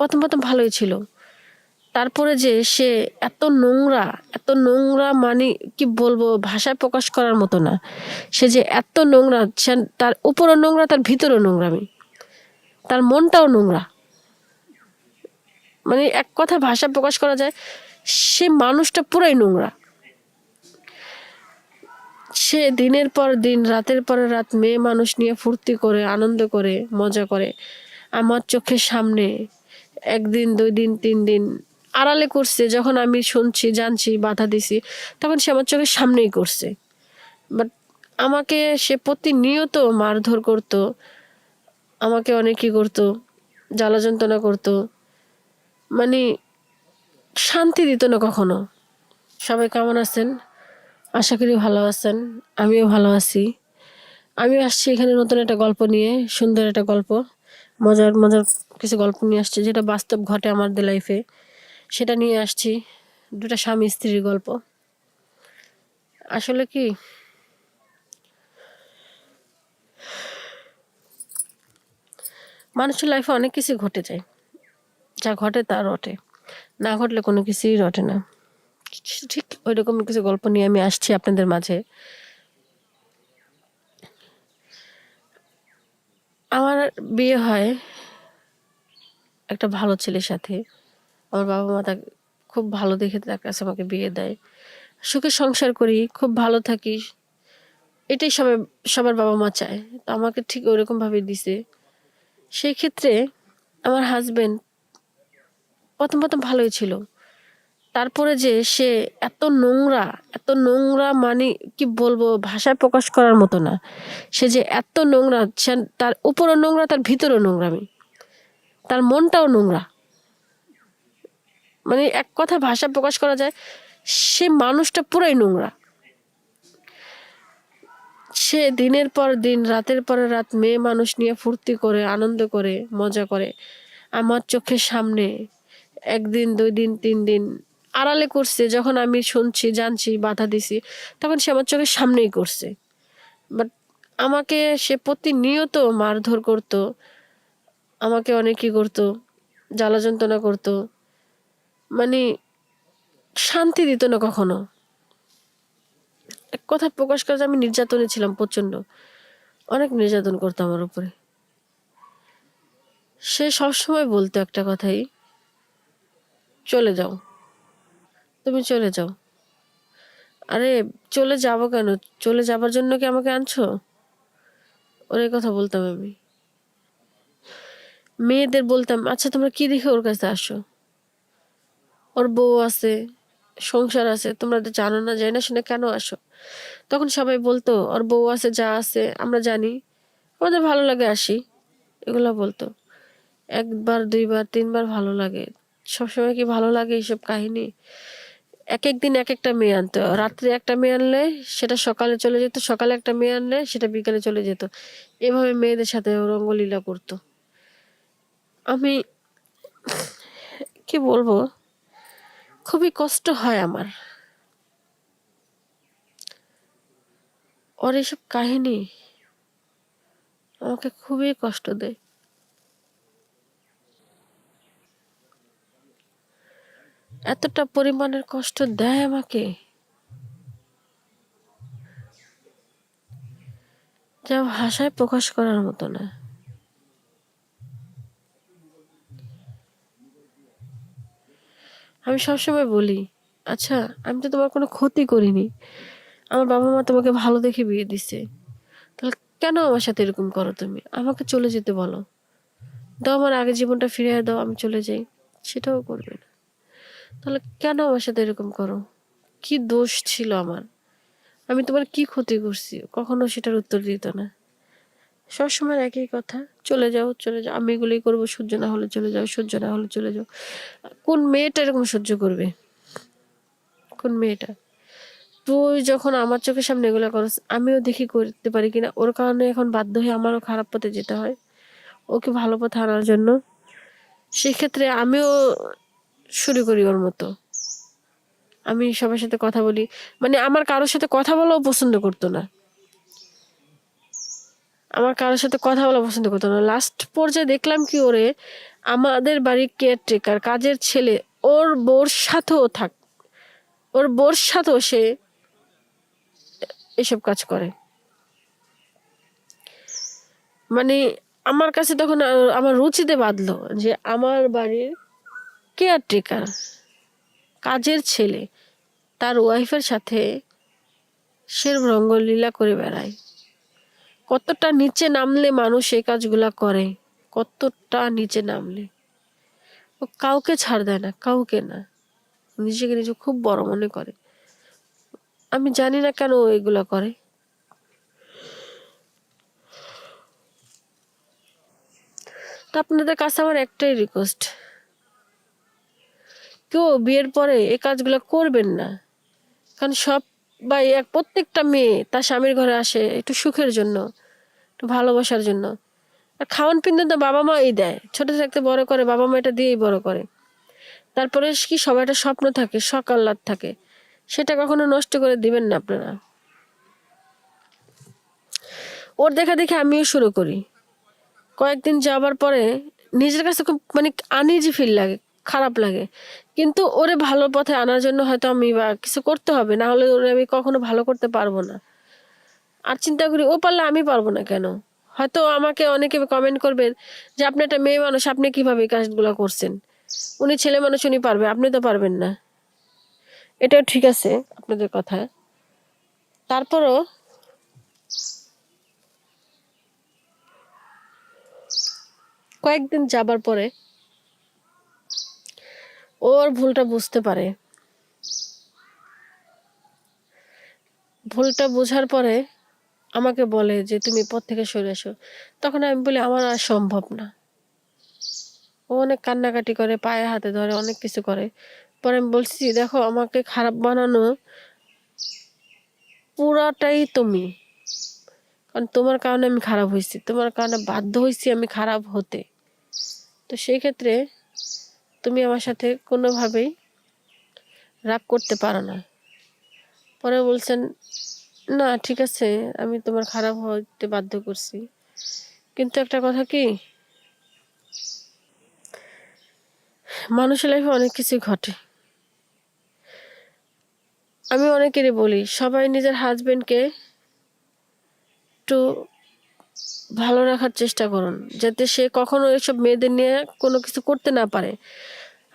প্রথম প্রথম ভালোই ছিল। তারপরে যে সে এত নোংরা এত নোংরা মানে কি বলব, ভাষায় প্রকাশ করার মতো না। সে যে এত নোংরা, সে তার উপরও নোংরা, তার ভিতরেও নোংরামি। তার মনটাও নোংরা। মানে এক কথা ভাষা প্রকাশ করা যায়, সে মানুষটা পুরাই নোংরা। সে দিনের পর দিন, রাতের পর রাত মেয়ে মানুষ নিয়ে ফুর্তি করে, আনন্দ করে, মজা করে, আমার চোখের সামনে একদিন, দুই দিন, তিন দিন আড়ালে করছে, যখন আমি শুনছি, জানছি, বাধা দিছি, তখন সে আমার চোখের সামনেই করছে। বাট আমাকে সে প্রতিনিয়ত মারধর করতো, আমাকে অনেক কি করতো, জ্বালা যন্ত্রণা করতো। মানে শান্তি দিত না কখনো। সবাই কেমন আছেন? আশা করি ভালো আছেন। আমিও ভালো আছি। আমি আসছি এখানে নতুন একটা গল্প নিয়ে, সুন্দর একটা গল্প। মজার মজার কিছু গল্প নিয়ে আসছি, যেটা বাস্তব ঘটে আমাদের লাইফে সেটা নিয়ে আসছি, দুটা স্বামী স্ত্রীর গল্প। আসলে কি? মানুষের লাইফে অনেক কিছু ঘটে যায়। যা ঘটে তা রটে। না ঘটলে কোনো কিছুই রটে না। ঠিক ওই রকম কিছু গল্প নিয়ে আমি আসছি আপনাদের মাঝে। আমার বিয়ে হয় একটা ভালো ছেলের সাথে। আমার বাবা মা তাকে খুব ভালো দেখে তার কাছে আমাকে বিয়ে দেয়। সুখে সংসার করি, খুব ভালো থাকি। এটাই সবাই, সবার বাবা মা চায়। তো আমাকে ঠিক ওইরকম ভাবে দিছে। সেই ক্ষেত্রে আমার হাজবেন্ড প্রথম প্রথম ভালোই ছিল। তারপরে যে সে এত নোংরা এত নোংরা মানে কি বলব, ভাষায় প্রকাশ করার মতো না। সে যে এত নোংরা, সে তার উপরও নোংরা, তার ভিতরেও নোংরামি। তার মনটাও নোংরা। মানে এক কথা ভাষা প্রকাশ করা যায়, সে মানুষটা পুরাই নোংরা। সে দিনের পর দিন, রাতের পর রাত মেয়ে মানুষ নিয়ে ফুর্তি করে, আনন্দ করে, মজা করে। আমার চোখের সামনে একদিন, দুই দিন, তিন দিন আড়ালে করছে, যখন আমি শুনছি, জানছি, বাধা দিছি, তখন সে আমার চোখের সামনেই করছে। বাট আমাকে সে প্রতিনিয়ত মারধর করতো, আমাকে অনেকই করতো, জ্বালা যন্ত্রণা করতো। মানে শান্তি দিত না কখনো। এক কথা প্রকাশ করে আমি নির্যাতনে ছিলাম প্রচণ্ড অনেক নির্যাতন করতো আমার উপরে। সে সবসময় বলতো একটা কথাই, চলে যাও। তুমি চলে যাও। আরে, চলে যাব কেন? চলে যাবার জন্য কি আমাকে আনছো? ওর কথা বলতাম আমি। মেয়েদের বলতাম আচ্ছা তোমরা কি দেখে ওর কাছে আসো? ওর বউ আছে, সংসার আছে, তোমরা তো জানো না, জানি না শুনে কেন আসো? তখন সবাই বলতো, ওর বউ আছে, যা আছে, আমরা জানি। আমাদের ভালো লাগে আসি। এগুলো বলতো। একবার, দুইবার, তিনবার ভালো লাগে। সবসময় কি ভালো লাগে এইসব কাহিনী? এক এক দিন এক একটা মেয়ে আনতো রাত্রে একটা মেয়ে আনলে সেটা সকালে চলে যেত, সকালে একটা মেয়ে আনলে সেটা বিকালে চলে যেত। এভাবে মেয়েদের সাথে রঙ্গলীলা করতো। আমি কি বলব? খুবই কষ্ট হয় আমার। ওর এইসব কাহিনী আমাকে খুবই কষ্ট দেয়। এতটা পরিমাণের কষ্ট দেয় আমাকে। যা ভাষায় প্রকাশ করার মতো না। আমি সবসময় বলি আচ্ছা আমি তো তোমার কোনো ক্ষতি করিনি। আমার বাবা মা তোমাকে ভালো দেখে বিয়ে দিছে। তাহলে কেন আমার সাথে এরকম করো তুমি? আমাকে চলে যেতে বলো। দাও আমার আগে জীবনটা ফিরিয়ে দাও, আমি চলে যাই। সেটাও করবে তাহলে কেন আমার সাথে এরকম করো? কি দোষ ছিল আমার? আমি তোমার কি ক্ষতি করছি? কখনো সেটার উত্তর দিত না। সবসময় একই কথা, চলে যাও চলে যাও। আমি এগুলোই করব, সহ্য না হলে চলে যাও, সহ্য না হলে চলে যাও। কোন মেয়েটা এরকম সহ্য করবে? কোন মেয়েটা? তুই যখন আমার চোখের সামনে এগুলো করস, আমিও দেখি করতে পারি কিনা? ওর কারণে এখন বাধ্য হয়ে আমারও খারাপ পথে যেতে হয়। ওকে ভালো পথে আনার জন্য। সেক্ষেত্রে আমিও শুরু করি ওর মতো। আমি সবার সাথে কথা বলি। মানে আমার কারোর সাথে কথা বলাও পছন্দ করতো না। আমার কারোর সাথে কথা বলা পছন্দ করতো না। লাস্ট পর্যায়ে দেখলাম কি ওরে, আমাদের বাড়ির কেয়ারটেকার কাজের ছেলে, ওর বোর সাথেও থাক, ওর বোর সাথেও সে এসব কাজ করে। মানে আমার কাছে তখন আমার রুচিতে বাঁধলো যে আমার বাড়ির কেয়ারটেকার কাজের ছেলে, তার ওয়াইফের সাথে সে রঙ্গলীলা করে বেড়ায়। কতটা নিচে নামলে মানুষ এই কাজগুলা করে, কতটা নিচে নামলে। ও কাউকে ছাড় দেয় না, কাউকে না। নিজেকে নিজে খুব বড় মনে করে। আমি জানি না কেন এগুলা করে। তো আপনাদের কাছে আমার একটাই রিকোয়েস্ট কেউ বিয়ের পরে এই কাজগুলো করবেন না। কারণ সব বা এক প্রত্যেকটা মেয়ে তার স্বামীর ঘরে আসে একটু সুখের জন্য, একটু ভালোবাসার জন্য। আর খাওয়ান পিন্দন তো বাবা মাই দেয়, ছোট থাকতে বড় করে বাবা মা এটা দিয়েই বড় করে। তারপরে কি সবাই একটা স্বপ্ন থাকে, সকাল রাত থাকে, সেটা কখনো নষ্ট করে দিবেন না আপনারা। ওর দেখা দেখে আমিও শুরু করি। কয়েকদিন যাবার পরে নিজের কাছে খুব মানে আনইজি ফিল লাগে, খারাপ লাগে। কিন্তু ওরে ভালো পথে আনার জন্য হয়তো আমি বা কিছু করতে হবে, না হলে ওরে আমি কখনো ভালো করতে পারব না। আর চিন্তা করি, ও পারলে আমি পারব না কেন? হয়তো আমাকে অনেকে কমেন্ট করবেন যে, আপনি একটা মেয়ে মানুষ, আপনি কীভাবে এই কাজগুলো করছেন? উনি ছেলে মানুষ, উনি পারবে, আপনি তো পারবেন না। এটাও ঠিক আছে আপনাদের কথা। তারপরও কয়েকদিন যাবার পরে ওর ভুলটা বুঝতে পারে। ভুলটা বোঝার পরে আমাকে বলে যে, তুমি পথ থেকে সরে এসো। তখন আমি বলি, আমার আর সম্ভব না। ও অনেক কান্নাকাটি করে, পায়ে হাতে ধরে, অনেক কিছু করে। পরে আমি বলছি, দেখো, আমাকে খারাপ বানানো পুরাটাই তুমি। কারণ তোমার কারণে আমি খারাপ হয়েছি। তোমার কারণে বাধ্য হয়েছি আমি খারাপ হতে। তো সেই ক্ষেত্রে তুমি আমার সাথে কোনোভাবেই রাগ করতে পারো না। পরে বলছেন, না, ঠিক আছে, আমি তোমার খারাপ হতে বাধ্য করছি। কিন্তু একটা কথা কি, মানুষের লাইফে অনেক কিছু ঘটে। আমি অনেকেরই বলি, সবাই নিজের হাজবেন্ডকে একটু ভালো রাখার চেষ্টা করুন, যাতে সে কখনো এসব মেয়েদের নিয়ে কোনো কিছু করতে না পারে।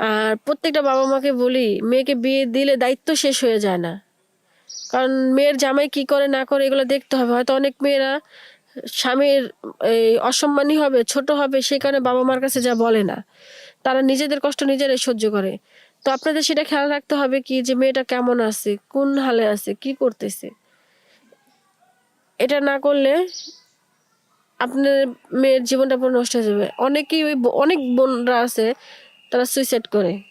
আর প্রত্যেকটা বাবা মাকে বলি, মেয়েকে বিয়ে দিলে দায়িত্ব শেষ হয়ে যায় না। কারণ মেয়ের জামাই কি করে না করে এগুলো দেখতে হবে। হয়তো অনেক মেয়েরা স্বামীর এই অসম্মানী হবে, ছোট হবে সেই কারণে বাবা মার কাছে যা বলে না। তারা নিজেদের কষ্ট নিজেরাই সহ্য করে। তো আপনাদের সেটা খেয়াল রাখতে হবে কি, যে মেয়েটা কেমন আছে, কোন হালে আছে, কি করতেছে। এটা না করলে আপনার মেয়ের জীবনটা পুরো নষ্ট হয়ে যাবে। অনেকেই ওই অনেক বোনরা আছে, তারা সুইসাইড করে।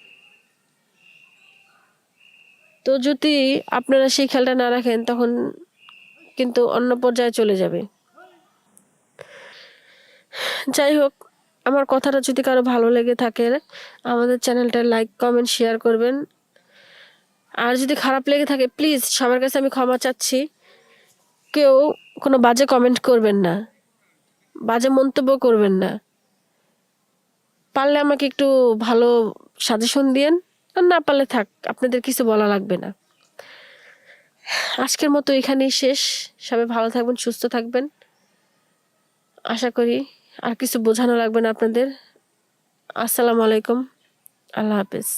তো যদি আপনারা সেই খেয়ালটা না রাখেন, তখন কিন্তু অন্য পর্যায়ে চলে যাবে। যাই হোক, আমার কথাটা যদি কারও ভালো লেগে থাকে, আমাদের চ্যানেলটা লাইক, কমেন্ট শেয়ার করবেন। আর যদি খারাপ লেগে থাকে প্লিজ সবার কাছে আমি ক্ষমা চাচ্ছি। কেউ কোনো বাজে কমেন্ট করবেন না। বাজে মন্তব্য করবেন না। পারলে আমাকে একটু ভালো সাজেশন দিয়েন, আর না পারলে থাক, আপনাদের কিছু বলা লাগবে না। আজকের মতো এখানেই শেষ। সবাই ভালো থাকবেন, সুস্থ থাকবেন। আশা করি আর কিছু বোঝানো লাগবে না আপনাদের। আসসালামু আলাইকুম। আল্লাহ হাফেজ।